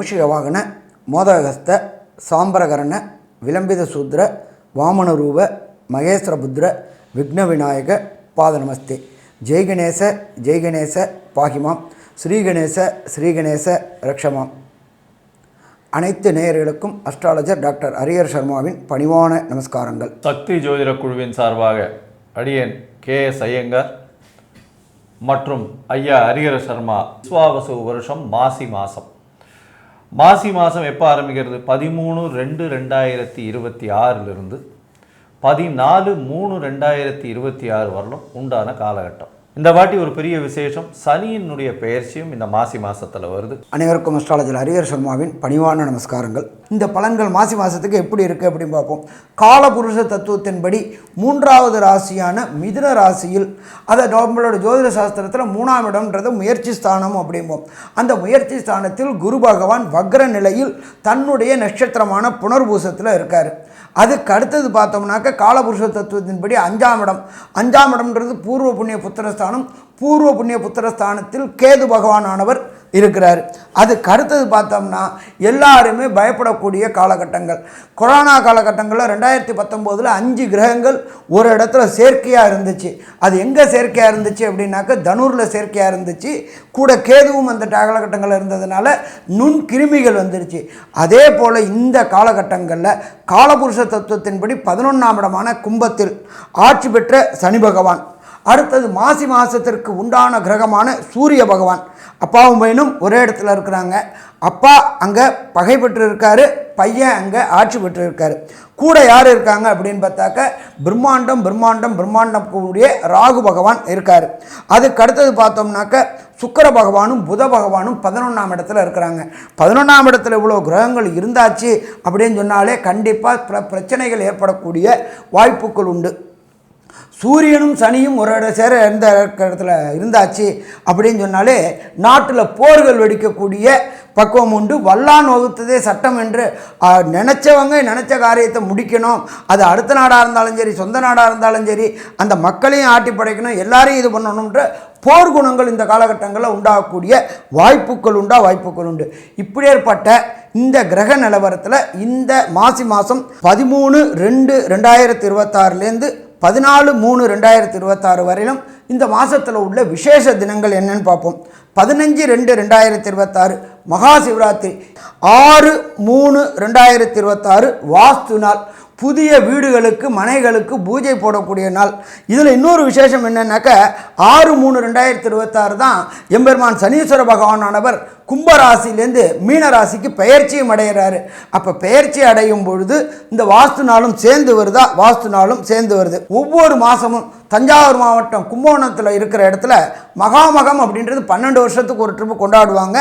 மூஷிகவாகன மோதகஸ்த சாம்பரகரண விளம்பித சூத்ர வாமனரூப மகேஸ்வரபுத்ர விக்ன விநாயக பாத ஜெய்கணேச ஜெய்கணேச பாகிமாம். ஸ்ரீகணேச ஸ்ரீகணேச ரக்ஷமாம். அனைத்து நேயர்களுக்கும் அஸ்ட்ராலஜர் டாக்டர் ஹரியர் சர்மாவின் பணிவான நமஸ்காரங்கள். சக்தி ஜோதிட குழுவின் சார்பாக அடியேன் கே எஸ் ஐயங்கார் மற்றும் ஐயா ஹரிஹர சர்மா விஸ்வாவசு வருஷம் மாசி மாதம் மாசி மாதம் எப்போ ஆரம்பிக்கிறது? பதிமூணு ரெண்டு ரெண்டாயிரத்தி இருபத்தி ஆறிலிருந்து பதினாலு மூணு ரெண்டாயிரத்தி இருபத்தி ஆறு வரலும் உண்டான காலகட்டம். இந்த வாட்டி ஒரு பெரிய விசேஷம். சனியினுடைய பெயர்ச்சியும் இந்த மாசி மாசத்துல வருது. அனைவருக்கும் அஸ்ட்ராலஜர் ஹரிஹர் சர்மாவின் பணிவான நமஸ்காரங்கள். இந்த பலன்கள் மாசி மாதத்துக்கு எப்படி இருக்குது அப்படின்னு பார்ப்போம். காலபுருஷ தத்துவத்தின்படி மூன்றாவது ராசியான மிதுன ராசியில் அதை நம்மளோட ஜோதிட சாஸ்திரத்தில் மூணாம் இடம்ன்றது முயற்சி ஸ்தானம் அப்படிம்போம். அந்த முயற்சி ஸ்தானத்தில் குரு பகவான் வக்ர நிலையில் தன்னுடைய நட்சத்திரமான புனர்பூசத்தில் இருக்கார். அதுக்கு அடுத்தது பார்த்தோம்னாக்க காலபுருஷ தத்துவத்தின்படி அஞ்சாம் இடம். அஞ்சாம் இடம்ன்றது பூர்வ புண்ணிய புத்திர ஸ்தானம் பூர்வ புண்ணிய புத்திரஸ்தானத்தில் கேது பகவானானவர் இருக்கிறார். அதுக்கு அடுத்தது பார்த்தோம்னா எல்லாருமே பயப்படக்கூடிய காலகட்டங்கள். கொரோனா காலகட்டங்களில் ரெண்டாயிரத்தி பத்தொம்போதில் அஞ்சு கிரகங்கள் ஒரு இடத்துல செயற்கையாக இருந்துச்சு. அது எங்கே செயற்கையாக இருந்துச்சு அப்படின்னாக்க தனூரில் செயற்கையாக இருந்துச்சு. கூட கேதுவும் அந்த காலகட்டங்களில் இருந்ததுனால நுண் கிருமிகள் வந்துருச்சு. அதே போல் இந்த காலகட்டங்களில் காலபுருஷ தத்துவத்தின்படி பதினொன்றாம் இடமான கும்பத்தில் ஆட்சி பெற்ற சனி பகவான். அடுத்தது மாசி மாதத்திற்கு உண்டான கிரகமான சூரிய பகவான். அப்பாவும் பையனும் ஒரே இடத்துல இருக்கிறாங்க. அப்பா அங்கே பகை பெற்று இருக்காரு பையன் அங்கே ஆட்சி பெற்று இருக்காரு கூட யார் இருக்காங்க அப்படின்னு பார்த்தாக்க பிரம்மாண்டம் பிரம்மாண்டம் பிரம்மாண்டம் கூடிய ராகு பகவான் இருக்கார். அதுக்கு அடுத்தது பார்த்தோம்னாக்க சுக்கர பகவானும் புத பகவானும் பதினொன்றாம் இடத்துல இருக்கிறாங்க. பதினொன்றாம் இடத்துல இவ்வளோ கிரகங்கள் இருந்தாச்சு அப்படின்னு சொன்னாலே கண்டிப்பாக பிர பிரச்சனைகள் ஏற்படக்கூடிய வாய்ப்புகள் உண்டு. சூரியனும் சனியும் ஒரு இடம் சேர எந்த இடத்துல இருந்தாச்சு அப்படின்னு சொன்னாலே நாட்டில் போர்கள் வெடிக்கக்கூடிய பக்குவம் உண்டு. வல்லான் வகுத்ததே சட்டம் என்று நினச்சவங்க நினச்ச காரியத்தை முடிக்கணும். அது அடுத்த நாடாக இருந்தாலும் சரி சொந்த நாடாக இருந்தாலும் சரி அந்த மக்களையும் ஆட்டி படைக்கணும் எல்லாரையும் இது பண்ணணுன்ற போர் குணங்கள் இந்த காலகட்டங்களில் உண்டாகக்கூடிய வாய்ப்புகள் உண்டா? வாய்ப்புகள் உண்டு. இப்படியேற்பட்ட இந்த கிரக நிலவரத்தில் இந்த மாசி மாதம் பதிமூணு ரெண்டு ரெண்டாயிரத்தி இருபத்தாறுலேருந்து பதினாலு மூணு ரெண்டாயிரத்தி இருபத்தாறு வரையிலும் இந்த மாதத்தில் உள்ள விசேஷ தினங்கள் என்னன்னு பார்ப்போம். பதினஞ்சு ரெண்டு ரெண்டாயிரத்தி இருபத்தாறு மகா சிவராத்திரி. ஆறு மூணு ரெண்டாயிரத்தி இருபத்தாறு வாஸ்து நாள். புதிய வீடுகளுக்கு மனைகளுக்கு பூஜை போடக்கூடிய நாள். இதில் இன்னொரு விசேஷம் என்னென்னாக்க ஆறு மூணு ரெண்டாயிரத்தி இருபத்தாறு தான் எம்பெருமான் சனீஸ்வர பகவானானவர் கும்பராசிலேருந்து மீனராசிக்கு பெயர்ச்சியும் அடைகிறாரு. அப்போ பெயர்ச்சி அடையும் பொழுது இந்த வாஸ்து நாளும் சேர்ந்து வருதா? வாஸ்து நாளும் சேர்ந்து வருது. ஒவ்வொரு மாதமும் தஞ்சாவூர் மாவட்டம் கும்பகோணத்தில் இருக்கிற இடத்துல மகாமகம் அப்படின்றது பன்னெண்டு வருஷத்துக்கு ஒரு ட்ரிப்பு கொண்டாடுவாங்க.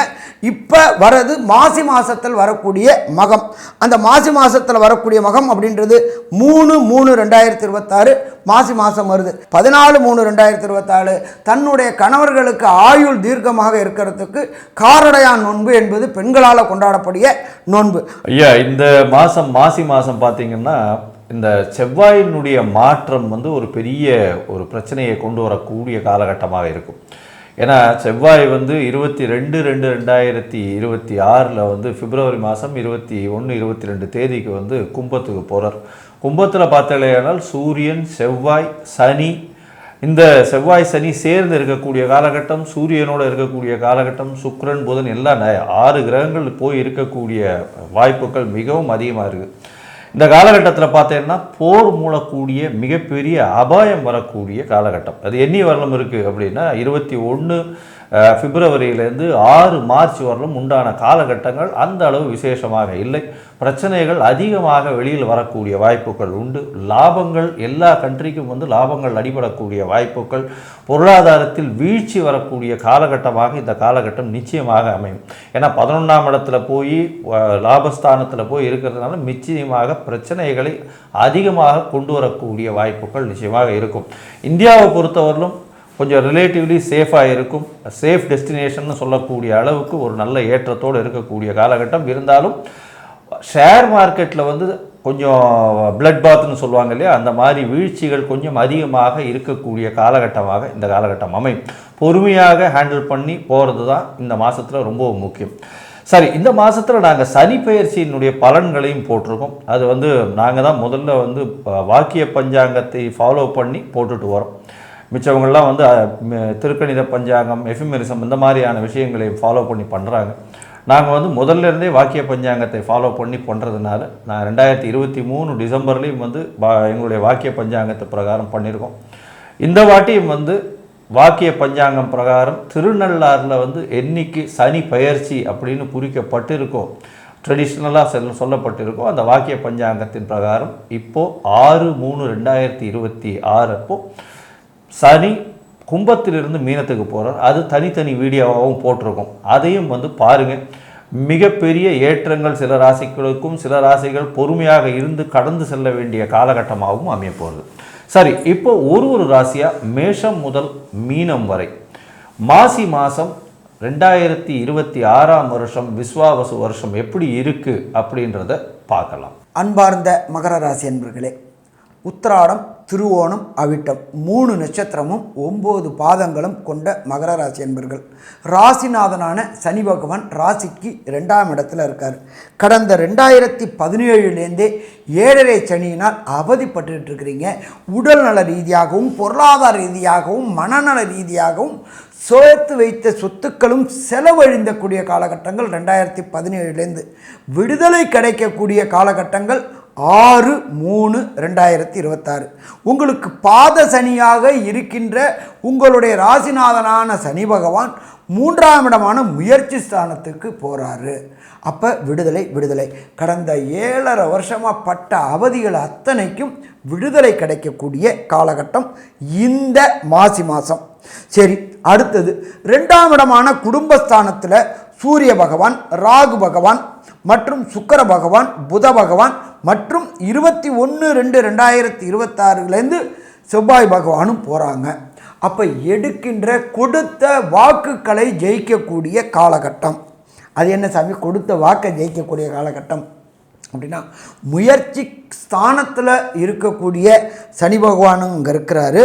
இப்போ வரது மாசி மாதத்தில் வரக்கூடிய மகம். அந்த மாசி மாதத்தில் வரக்கூடிய மகம் அப்படின்றது மூணு மூணு ரெண்டாயிரத்தி இருபத்தாறு மாசி மாதம் வருது. பதினாலு மூணு ரெண்டாயிரத்தி இருபத்தாறு தன்னுடைய கணவர்களுக்கு ஆயுள் தீர்க்கமாக இருக்கிறதுக்கு காரடையான் நோன்பு என்பது பெண்களால் கொண்டாடக்கூடிய நோன்பு. ஐயா இந்த மாதம் மாசி மாதம் பார்த்தீங்கன்னா இந்த செவ்வாயினுடைய மாற்றம் வந்து ஒரு பெரிய ஒரு பிரச்சனையை கொண்டு வரக்கூடிய காலகட்டமாக இருக்கும். ஏன்னா செவ்வாய் வந்து இருபத்தி ரெண்டு ரெண்டு ரெண்டாயிரத்தி இருபத்தி ஆறில் வந்து பிப்ரவரி மாதம் இருபத்தி ஒன்று இருபத்தி ரெண்டு தேதிக்கு வந்து கும்பத்துக்கு போகிறார் கும்பத்தில் பார்த்தாலேயானால் சூரியன் செவ்வாய் சனி. இந்த செவ்வாய் சனி சேர்ந்து இருக்கக்கூடிய காலகட்டம் சூரியனோட இருக்கக்கூடிய காலகட்டம் சுக்ரன் புதன் எல்லாம் ந- ஆறு கிரகங்கள் போய் இருக்கக்கூடிய வாய்ப்புகள் மிகவும் அதிகமாக இருக்குது இந்த காலகட்டத்தில் பார்த்தீங்கன்னா போர் மூலக்கூடிய மிகப்பெரிய அபாயம் வரக்கூடிய காலகட்டம். அது எண்ணி வரலும் இருக்குது அப்படின்னா இருபத்தி ஒன்று பிப்ரவரியிலேருந்து ஆறு மார்ச் வரலும் உண்டான காலகட்டங்கள் அந்த அளவு விசேஷமாக இல்லை. பிரச்சனைகள் அதிகமாக வெளியில் வரக்கூடிய வாய்ப்புகள் உண்டு. லாபங்கள் எல்லா கண்ட்ரிக்கும் வந்து லாபங்கள் அடிபடக்கூடிய வாய்ப்புகள். பொருளாதாரத்தில் வீழ்ச்சி வரக்கூடிய காலகட்டமாக இந்த காலகட்டம் நிச்சயமாக அமையும். ஏன்னா பதினொன்றாம் இடத்துல போய் லாபஸ்தானத்தில் போய் இருக்கிறதுனால நிச்சயமாக பிரச்சனைகளை அதிகமாக கொண்டு வரக்கூடிய வாய்ப்புகள் நிச்சயமாக இருக்கும். இந்தியாவை பொறுத்தவரையிலும் கொஞ்சம் ரிலேட்டிவ்லி சேஃபாக இருக்கும். சேஃப் டெஸ்டினேஷன் சொல்லக்கூடிய அளவுக்கு ஒரு நல்ல ஏற்றத்தோடு இருக்கக்கூடிய காலகட்டம். இருந்தாலும் ஷேர் மார்க்கெட்டில் வந்து கொஞ்சம் பிளட் பாத்னு சொல்லுவாங்க இல்லையா? அந்த மாதிரி வீழ்ச்சிகள் கொஞ்சம் அதிகமாக இருக்கக்கூடிய காலகட்டமாக இந்த காலகட்டம் அமையும். பொறுமையாக ஹேண்டில் பண்ணி போகிறது தான் இந்த மாதத்தில் ரொம்ப முக்கியம். சரி இந்த மாதத்தில் நாங்கள் சனி பயிற்சியினுடைய பலன்களையும் போட்டிருக்கோம். அது வந்து நாங்கள் தான் முதல்ல வந்து வாக்கிய பஞ்சாங்கத்தை ஃபாலோ பண்ணி போட்டுட்டு வரோம். மிச்சவங்கள்லாம் வந்து திருக்கணித பஞ்சாங்கம் எஃபிமெரிசம் இந்த மாதிரியான விஷயங்களை ஃபாலோ பண்ணி பண்ணுறாங்க நாங்கள் வந்து முதல்ல இருந்தே வாக்கிய பஞ்சாங்கத்தை ஃபாலோ பண்ணி பண்ணுறதுனால நான் ரெண்டாயிரத்தி இருபத்தி மூணு டிசம்பர்லேயும் வந்து வா எங்களுடைய வாக்கிய பஞ்சாங்கத்தை பிரகாரம் பண்ணியிருக்கோம் இந்த வாட்டியும் வந்து வாக்கிய பஞ்சாங்கம் பிரகாரம் திருநள்ளாறில் வந்து என்னைக்கு சனி பயிற்சி அப்படின்னு குறிக்கப்பட்டிருக்கோ ட்ரெடிஷ்னலாக செல் சொல்லப்பட்டிருக்கோ அந்த வாக்கிய பஞ்சாங்கத்தின் பிரகாரம் இப்போது ஆறு மூணு ரெண்டாயிரத்தி இருபத்தி ஆறு அப்போது சனி கும்பத்திலிருந்து மீனத்துக்கு போகிறார் அது தனித்தனி வீடியோவாகவும் போட்டிருக்கும். அதையும் வந்து பாருங்கள் மிகப்பெரிய ஏற்றங்கள் சில ராசிகளுக்கும் சில ராசிகள் பொறுமையாக இருந்து கடந்து செல்ல வேண்டிய காலகட்டமாகவும் அமையப்போகுது. சரி இப்போ ஒரு ஒரு ராசியாக மேஷம் முதல் மீனம் வரை. மாசி மாதம் ரெண்டாயிரத்தி இருபத்தி ஆறாம் வருஷம் விஸ்வாவசு வருஷம் எப்படி இருக்குது அப்படின்றத பார்க்கலாம். அன்பார்ந்த மகர ராசி அன்பர்களே உத்திராடம் திருவோணம் அவிட்டம் மூணு நட்சத்திரமும் ஒம்பது பாதங்களும் கொண்ட மகர ராசி என்பர்கள். ராசிநாதனான சனி பகவான் ராசிக்கு ரெண்டாம் இடத்துல இருக்கார். கடந்த ரெண்டாயிரத்தி பதினேழுலேருந்தே ஏழரை சனியினால் அவதிப்பட்டுக்கிட்டு இருக்கிறீங்க உடல்நல ரீதியாகவும் பொருளாதார ரீதியாகவும் மனநல ரீதியாகவும் சேர்த்து வைத்த சொத்துக்களும் செலவழிந்தக்கூடிய காலகட்டங்கள் ரெண்டாயிரத்தி பதினேழுலேருந்து. விடுதலை கிடைக்கக்கூடிய காலகட்டங்கள் ஆறு மூணு ரெண்டாயிரத்தி இருபத்தாறு. உங்களுக்கு பாத சனியாக இருக்கின்ற உங்களுடைய ராசிநாதனான சனி பகவான் மூன்றாம் இடமான முயற்சி ஸ்தானத்துக்கு போகிறாரு அப்போ விடுதலை விடுதலை. கடந்த ஏழரை வருஷமாக பட்ட அவதிகள் அத்தனைக்கும் விடுதலை கிடைக்கக்கூடிய காலகட்டம் இந்த மாசி மாதம் சரி அடுத்தது ரெண்டாம் இடமான குடும்பஸ்தானத்தில் சூரிய பகவான் ராகு பகவான் மற்றும் சுக்கர பகவான் புத பகவான் மற்றும் இருபத்தி ஒன்று ரெண்டு ரெண்டாயிரத்தி இருபத்தாறுலேருந்து செவ்வாய் பகவானும் போகிறாங்க அப்போ எடுக்கின்ற கொடுத்த வாக்குகளை ஜெயிக்கக்கூடிய காலகட்டம். அது என்ன சாமி? கொடுத்த வாக்கை ஜெயிக்கக்கூடிய காலகட்டம். அப்படின்னா முயற்சி ஸ்தானத்தில் இருக்கக்கூடிய சனி பகவானும் இருக்கிறாரு.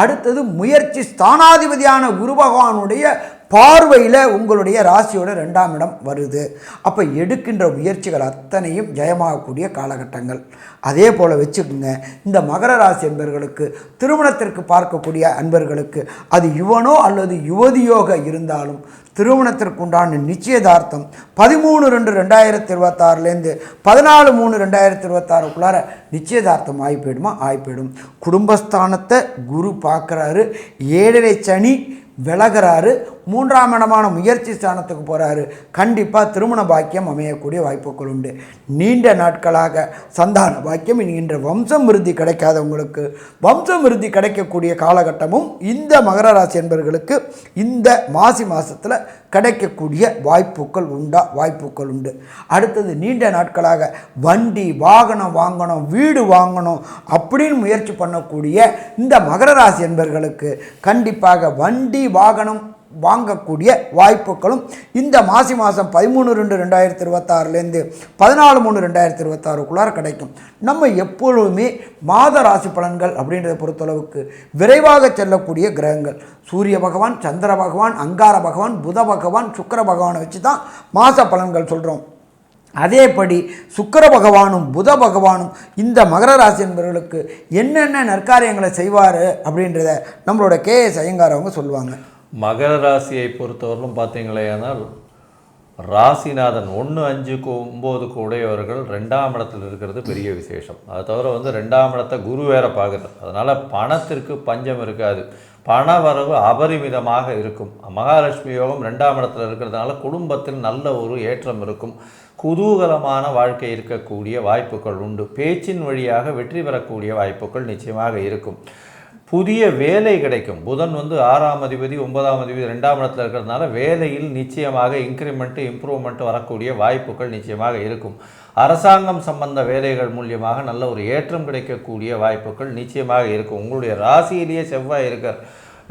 அடுத்தது முயற்சி ஸ்தானாதிபதியான குரு பகவானுடைய பார்வையில் உங்களுடைய ராசியோட ரெண்டாம் இடம் வருது. அப்போ எடுக்கின்ற முயற்சிகள் அத்தனையும் ஜெயமாகக்கூடிய காலகட்டங்கள். அதே போல் வச்சுக்கோங்க இந்த மகர ராசி என்பர்களுக்கு திருமணத்திற்கு பார்க்கக்கூடிய அன்பர்களுக்கு அது யுவனோ அல்லது யுவதியோக இருந்தாலும் திருமணத்திற்குண்டான நிச்சயதார்த்தம் பதிமூணு ரெண்டு ரெண்டாயிரத்தி இருபத்தாறுலேருந்து பதினாலு மூணு ரெண்டாயிரத்தி இருபத்தாறுக்குள்ளார நிச்சயதார்த்தம் ஆகி போயிடுமா ஆகி போயிடும் குடும்பஸ்தானத்தை குரு பார்க்குறாரு. ஏழரை சனி விலகிறாரு. மூன்றாம் இடமான முயற்சி ஸ்தானத்துக்கு போகிறாரு கண்டிப்பாக திருமண பாக்கியம் அமையக்கூடிய வாய்ப்புகள் உண்டு. நீண்ட நாட்களாக சந்தான பாக்கியம் இன்கின்ற வம்சம் விருத்தி கிடைக்காதவங்களுக்கு வம்சம் விருத்தி கிடைக்கக்கூடிய காலகட்டமும் இந்த மகர ராசி என்பவர்களுக்கு இந்த மாசி மாதத்தில் கிடைக்கக்கூடிய வாய்ப்புகள் உண்டா? வாய்ப்புகள் உண்டு. அடுத்தது நீண்ட நாட்களாக வண்டி வாகனம் வாங்கணும் வீடு வாங்கணும் அப்படின்னு முயற்சி பண்ணக்கூடிய இந்த மகர ராசி என்பவர்களுக்கு கண்டிப்பாக வண்டி வாகனம் வாங்கக்கூடிய வாய்ப்புகளும் இந்த மாசி மாதம் பதிமூணு ரெண்டு ரெண்டாயிரத்தி இருபத்தாறுலேருந்து பதினாலு மூணு ரெண்டாயிரத்தி இருபத்தாறுக்குள்ளார கிடைக்கும். நம்ம எப்பொழுதுமே மாத ராசி பலன்கள் அப்படின்றத பொறுத்தளவுக்கு விரைவாக செல்லக்கூடிய கிரகங்கள். சூரிய பகவான் சந்திர பகவான் அங்கார பகவான் புத பகவான் சுக்கிர பகவானை வச்சு தான் மாத பலன்கள் சொல்கிறோம் அதேபடி சுக்கிர பகவானும் புத பகவானும் இந்த மகர ராசி என்பவர்களுக்கு என்னென்ன நற்காரியங்களை செய்வார் அப்படின்றத நம்மளோட கே எஸ் ஐயங்கார் அவங்க சொல்லுவாங்க. மகர ராசியை பொறுத்தவரையிலும் பார்த்தீங்களேனால் ராசிநாதன் ஒன்று அஞ்சுக்கு ஒம்போதுக்கு உடையவர்கள் ரெண்டாம் இடத்தில் இருக்கிறது பெரிய விசேஷம். அதை தவிர வந்து ரெண்டாம் இடத்தை குரு வேற பார்க்குறது அதனால் பணத்திற்கு பஞ்சம் இருக்காது. பண வரவு அபரிமிதமாக இருக்கும். மகாலட்சுமி யோகம் ரெண்டாம் இடத்துல இருக்கிறதுனால குடும்பத்தில் நல்ல ஒரு ஏற்றம் இருக்கும். குதூகலமான வாழ்க்கை இருக்கக்கூடிய வாய்ப்புகள் உண்டு. பேச்சின் வழியாக வெற்றி பெறக்கூடிய வாய்ப்புகள் நிச்சயமாக இருக்கும். புதிய வேலை கிடைக்கும். புதன் வந்து ஆறாம் அதிபதி ஒன்பதாம் அதிபதி ரெண்டாம் இடத்துல இருக்கிறதுனால வேலையில் நிச்சயமாக இன்க்ரிமெண்ட்டு இம்ப்ரூவ்மெண்ட் வரக்கூடிய வாய்ப்புகள் நிச்சயமாக இருக்கும். அரசாங்கம் சம்பந்த வேலைகள் மூலியமாக நல்ல ஒரு ஏற்றம் கிடைக்கக்கூடிய வாய்ப்புகள் நிச்சயமாக இருக்கும். உங்களுடைய ராசியிலேயே செவ்வாய் இருக்கார்.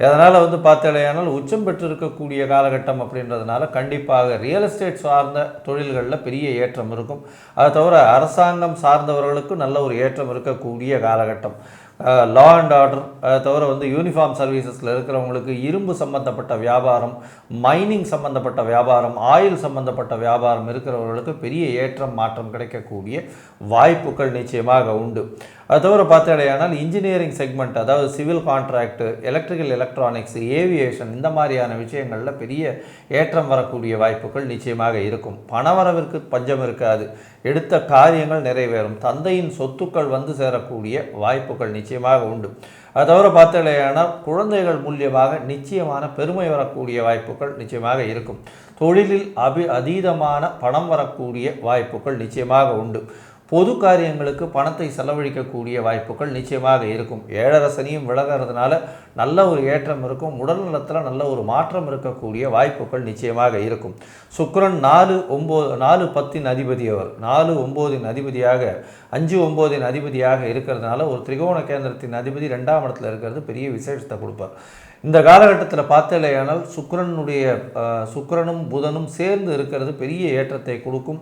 அதனால் வந்து பார்த்தாலேயானால் உச்சம் பெற்றிருக்கக்கூடிய காலகட்டம் அப்படின்றதுனால கண்டிப்பாக ரியல் எஸ்டேட் சார்ந்த தொழில்களில் பெரிய ஏற்றம் இருக்கும். அதை தவிர அரசாங்கம் சார்ந்தவர்களுக்கு நல்ல ஒரு ஏற்றம் இருக்கக்கூடிய காலகட்டம். லா அண்ட் ஆர்டர் தவிர வந்து யூனிஃபார்ம் சர்வீசஸில் இருக்கிறவங்களுக்கு இரும்பு சம்பந்தப்பட்ட வியாபாரம் மைனிங் சம்பந்தப்பட்ட வியாபாரம் ஆயில் சம்பந்தப்பட்ட வியாபாரம் இருக்கிறவர்களுக்கு பெரிய ஏற்றம் மாற்றம் கிடைக்கக்கூடிய வாய்ப்புகள் நிச்சயமாக உண்டு. அது தவிர பார்த்தடையானால் இன்ஜினியரிங் செக்மெண்ட் அதாவது civil contract electrical electronics aviation இந்த மாதிரியான விஷயங்களில் பெரிய ஏற்றம் வரக்கூடிய வாய்ப்புகள் நிச்சயமாக இருக்கும். பணவரவிற்கு பஞ்சம் இருக்காது. எடுத்த காரியங்கள் நிறைவேறும். தந்தையின் சொத்துக்கள் வந்து சேரக்கூடிய வாய்ப்புகள் நிச்சயமாக உண்டு. அது தவிர பார்த்தாலேயானால் குழந்தைகள் மூலியமாக நிச்சயமான பெருமை வரக்கூடிய வாய்ப்புகள் நிச்சயமாக இருக்கும். தொழிலில் அபி அதீதமான பணம் வரக்கூடிய வாய்ப்புகள் நிச்சயமாக உண்டு. பொது காரியங்களுக்கு பணத்தை செலவழிக்கக்கூடிய வாய்ப்புகள் நிச்சயமாக இருக்கும். ஏழரசனியும் விலகிறதுனால நல்ல ஒரு ஏற்றம் இருக்கும். உடல் நலத்தில் நல்ல ஒரு மாற்றம் இருக்கக்கூடிய வாய்ப்புகள் நிச்சயமாக இருக்கும். சுக்ரன் நாலு ஒம்பது நாலு பத்தின் அதிபதி அவர் நாலு ஒம்போதின் அதிபதியாக அஞ்சு ஒம்போதின் அதிபதியாக இருக்கிறதுனால ஒரு திரிகோண கேந்திரத்தின் அதிபதி ரெண்டாம் இடத்துல இருக்கிறது பெரிய விசேஷத்தை கொடுப்பார். இந்த காலகட்டத்தில் பார்த்தலையானால் சுக்கரனுடைய சுக்கரனும் புதனும் சேர்ந்து இருக்கிறது பெரிய ஏற்றத்தை கொடுக்கும்.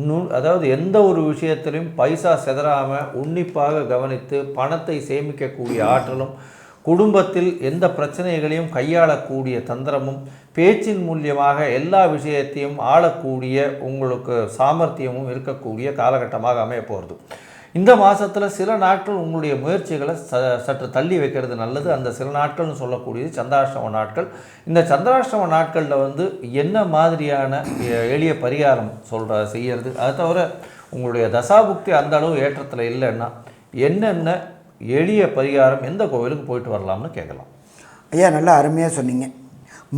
நு அதாவது எந்த ஒரு விஷயத்திலையும் பைசா செதறாமல் உன்னிப்பாக கவனித்து பணத்தை சேமிக்கக்கூடிய ஆற்றலும் குடும்பத்தில் எந்த பிரச்சனைகளையும் கையாளக்கூடிய தந்திரமும் பேச்சின் மூலியமாக எல்லா விஷயத்தையும் ஆளக்கூடிய உங்களுக்கு சாமர்த்தியமும் இருக்கக்கூடிய காலகட்டமாக அமைய போகிறது இந்த மாதத்தில் சில நாட்கள் உங்களுடைய முயற்சிகளை ச சற்று தள்ளி வைக்கிறது நல்லது. அந்த சில நாட்கள்னு சொல்லக்கூடியது சந்திராஷ்டம நாட்கள். இந்த சந்திராஷ்டம நாட்களில் வந்து என்ன மாதிரியான எ- எளிய பரிகாரம் சொல்கிற செய்கிறது அதை தவிர உங்களுடைய தசாபுக்தி அந்த அளவு ஏற்றத்தில் இல்லைன்னா என்னென்ன எளிய பரிகாரம் எந்த கோவிலுக்கு போயிட்டு வரலாம்னு கேட்கலாம். ஐயா நல்லா அருமையாக சொன்னீங்க.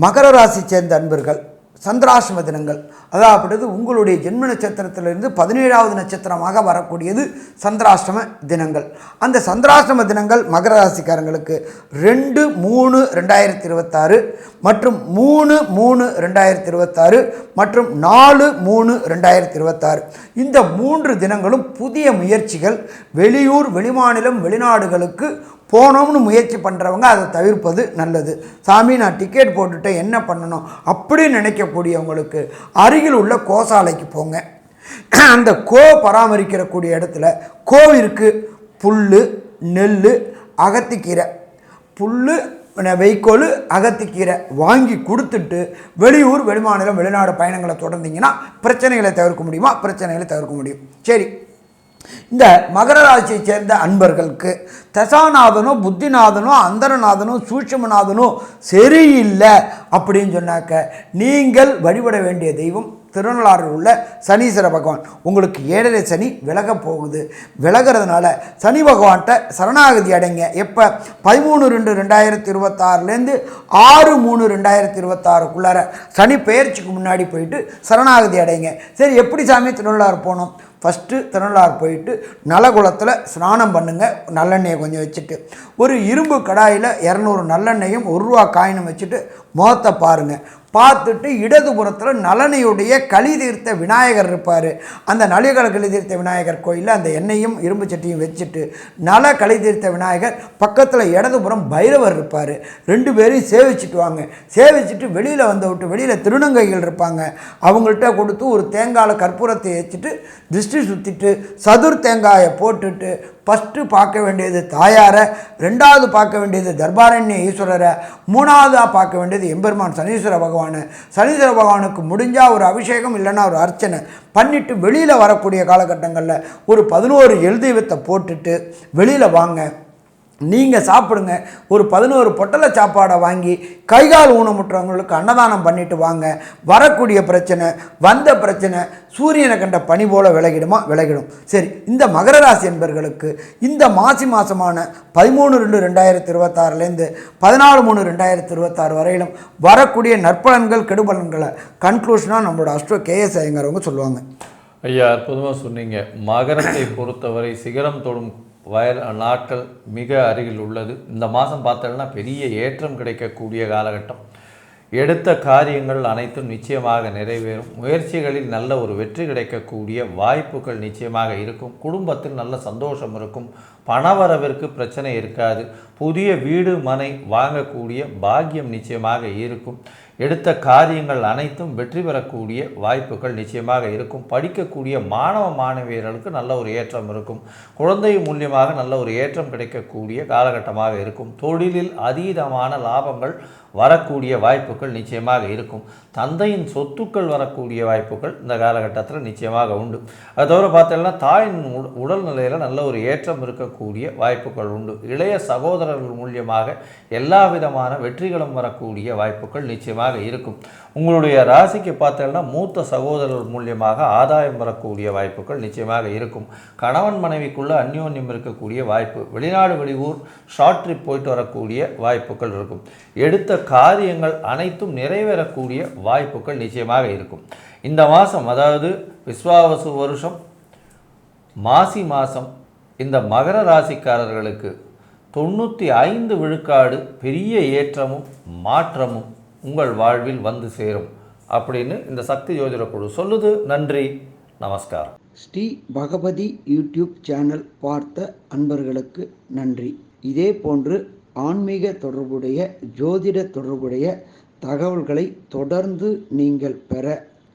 மகர ராசி சேர்ந்த அன்பர்கள் சந்திராசிரம தினங்கள் அதாவது உங்களுடைய ஜென்ம நட்சத்திரத்திலிருந்து பதினேழாவது நட்சத்திரமாக வரக்கூடியது சந்திராஷ்டம தினங்கள் அந்த சந்திராஷ்டம தினங்கள் மகர ராசிக்காரங்களுக்கு ரெண்டு மூணு ரெண்டாயிரத்தி இருபத்தாறு மற்றும் மூணு மூணு ரெண்டாயிரத்தி இருபத்தாறு மற்றும் நாலு மூணு ரெண்டாயிரத்தி இருபத்தாறு இந்த மூன்று தினங்களும் புதிய முயற்சிகள் வெளியூர் வெளிமாநிலம் வெளிநாடுகளுக்கு போனோம்னு முயற்சி பண்ணுறவங்க அதை தவிர்ப்பது நல்லது. சாமி நான் டிக்கெட் போட்டுட்டேன் என்ன பண்ணணும்? அப்படின்னு நினைக்கக்கூடியவங்களுக்கு அருகில் உள்ள கோசாலைக்கு போங்க. அந்த கோ பராமரிக்கிறக்கூடிய இடத்துல கோவிற்கு புல் நெல் அகத்திக்கீரை. புல் வைக்கோல் அகத்திக்கீரை வாங்கி கொடுத்துட்டு வெளியூர் வெளிமாநிலம் வெளிநாடு பயணங்களை தொடர்ந்தீங்கன்னா பிரச்சனைகளை தவிர்க்க முடியுமா? பிரச்சனைகளை தவிர்க்க முடியும். சரி. இந்த மகர ராசியை சேர்ந்த அன்பர்களுக்கு தசாநாதனோ புத்திநாதனோ அந்தரநாதனோ சூட்சமநாதனோ சரியில்லை அப்படின்னு சொன்னாக்க நீங்கள் வழிபட வேண்டிய தெய்வம் திருநள்ளாறில் உள்ள சனீஸ்வர பகவான். உங்களுக்கு ஏழரை சனி விலக போகுது. விலகிறதுனால சனி பகவான்கிட்ட சரணாகதி அடைங்க. எப்போ? பதிமூணு ரெண்டு ரெண்டாயிரத்தி இருபத்தாறுலேருந்து ஆறு மூணு ரெண்டாயிரத்தி இருபத்தாறுக்குள்ளார சனி பெயர்ச்சிக்கு முன்னாடி போயிட்டு சரணாகதி அடைங்க. சரி எப்படி சாமி திருநள்ளாறு போனோம் ஃபஸ்ட்டு திருநள்ளாறு போயிட்டு நலகுளத்தில் ஸ்நானம் பண்ணுங்கள் நல்லெண்ணெயை கொஞ்சம் வச்சுட்டு. ஒரு இரும்பு கடாயில் இரநூறு நல்லெண்ணெயும் ஒரு ரூபா காயினும் வச்சுட்டு முகத்தை பாருங்கள் பார்த்துட்டு இடதுபுறத்தில் நலனையுடைய களி தீர்த்த விநாயகர் இருப்பார். அந்த நலிகள களி தீர்த்த விநாயகர் கோயிலில் அந்த எண்ணெயும் இரும்பு சட்டியும் வச்சுட்டு நல களி தீர்த்த விநாயகர் பக்கத்தில் இடதுபுறம் பைரவர் இருப்பார். ரெண்டு பேரையும் சேவிச்சுட்டு வாங்க. சேவிச்சுட்டு வெளியில் வந்து விட்டு வெளியில் திருநங்கைகள் இருப்பாங்க. அவங்கள்ட்ட கொடுத்து ஒரு தேங்காயில் கற்பூரத்தை வச்சுட்டு திருஷ்டி சுற்றிட்டு சதுர் தேங்காயை போட்டுட்டு ஃபஸ்ட்டு பார்க்க வேண்டியது தாயாரை ரெண்டாவது பார்க்க வேண்டியது தர்பாரண்ய ஈஸ்வரரை மூணாவதாக பார்க்க வேண்டியது எம்பெருமான் சனீஸ்வர பகவானை. சனீஸ்வர பகவானுக்கு முடிஞ்சால் ஒரு அபிஷேகம் இல்லைன்னா ஒரு அர்ச்சனை. பண்ணிவிட்டு வெளியில் வரக்கூடிய காலகட்டங்களில் ஒரு பதினோரு எழுதி தெய்வத்தை போட்டுட்டு வெளியில் வாங்க. நீங்கள் சாப்பிடுங்க. ஒரு பதினோரு பொட்டலை சாப்பாடை வாங்கி கைகால் ஊனமுற்றவங்களுக்கு அன்னதானம் பண்ணிட்டு வாங்க. வரக்கூடிய பிரச்சனை வந்த பிரச்சனை சூரியனை கண்ட பனி போல் விலகிடுமா? விலகிடும். சரி இந்த மகர ராசி என்பர்களுக்கு இந்த மாசி மாதமான பதிமூணு ரெண்டு ரெண்டாயிரத்தி இருபத்தாறுலேருந்து பதினாலு மூணு ரெண்டாயிரத்தி இருபத்தாறு வரையிலும் வரக்கூடிய நற்பலன்கள் கெடுபலன்களை கன்க்ளூஷனாக நம்மளோட அஸ்ட்ரோ கேஎஸ் ஐயங்கிறவங்க சொல்லுவாங்க. ஐயா அற்புதமாக சொன்னீங்க. மகரத்தை பொறுத்தவரை சிகரம் தொடும் வயல் நாட்கள் மிக அருகில் உள்ளது. இந்த மாதம் பார்த்தோம்னா பெரிய ஏற்றம் கிடைக்கக்கூடிய காலகட்டம். எடுத்த காரியங்கள் அனைத்தும் நிச்சயமாக நிறைவேறும். முயற்சிகளில் நல்ல ஒரு வெற்றி கிடைக்கக்கூடிய வாய்ப்புகள் நிச்சயமாக இருக்கும். குடும்பத்தில் நல்ல சந்தோஷம் இருக்கும். பணவரவிற்கு பிரச்சனை இருக்காது. புதிய வீடு மனை வாங்கக்கூடிய பாக்கியம் நிச்சயமாக இருக்கும். எடுத்த காரியங்கள் அனைத்தும் வெற்றி பெறக்கூடிய வாய்ப்புகள் நிச்சயமாக இருக்கும். படிக்கக்கூடிய மாணவ மாணவியர்களுக்கு நல்ல ஒரு ஏற்றம் இருக்கும். குழந்தை மூலியமாக நல்ல ஒரு ஏற்றம் கிடைக்கக்கூடிய காலகட்டமாக இருக்கும். தொழிலில் அதீதமான லாபங்கள் வரக்கூடிய வாய்ப்புகள் நிச்சயமாக இருக்கும். தந்தையின் சொத்துக்கள் வரக்கூடிய வாய்ப்புகள் இந்த காலகட்டத்தில் நிச்சயமாக உண்டு. அது தவிர பார்த்தீங்கன்னா தாயின் உடல்நிலையில் நல்ல ஒரு ஏற்றம் கூடிய வாய்ப்புகள் உண்டு. இளைய சகோதரர்கள் மூலியமாக எல்லா விதமான வெற்றிகளும் வரக்கூடிய வாய்ப்புகள் நிச்சயமாக இருக்கும். உங்களுடைய ராசிக்கு பார்த்தீங்கன்னா மூத்த சகோதரர்கள் மூலியமாக ஆதாயம் வரக்கூடிய வாய்ப்புகள் நிச்சயமாக இருக்கும். கணவன் மனைவிக்குள்ள அந்யோன்யம் இருக்கக்கூடிய வாய்ப்பு வெளிநாடு வெளியூர் ஷார்ட் ட்ரிப் போயிட்டு வரக்கூடிய வாய்ப்புகள் இருக்கும். எடுத்த காரியங்கள் அனைத்தும் நிறைவேறக்கூடிய வாய்ப்புகள் நிச்சயமாக இருக்கும். இந்த மாதம் அதாவது விஸ்வாவசு வருஷம் மாசி மாதம் இந்த மகர ராசிக்காரர்களுக்கு தொண்ணூற்றி ஐந்து விழுக்காடு பெரிய ஏற்றமும் மாற்றமும் உங்கள் வாழ்வில் வந்து சேரும் அப்படின்னு இந்த சக்தி ஜோதிட குழு சொல்லுது. நன்றி. நமஸ்காரம். ஸ்ரீ பகவதி யூடியூப் சேனல் பார்த்த அன்பர்களுக்கு நன்றி. இதே போன்று ஆன்மீக தொடர்புடைய ஜோதிட தொடர்புடைய தகவல்களை தொடர்ந்து நீங்கள் பெற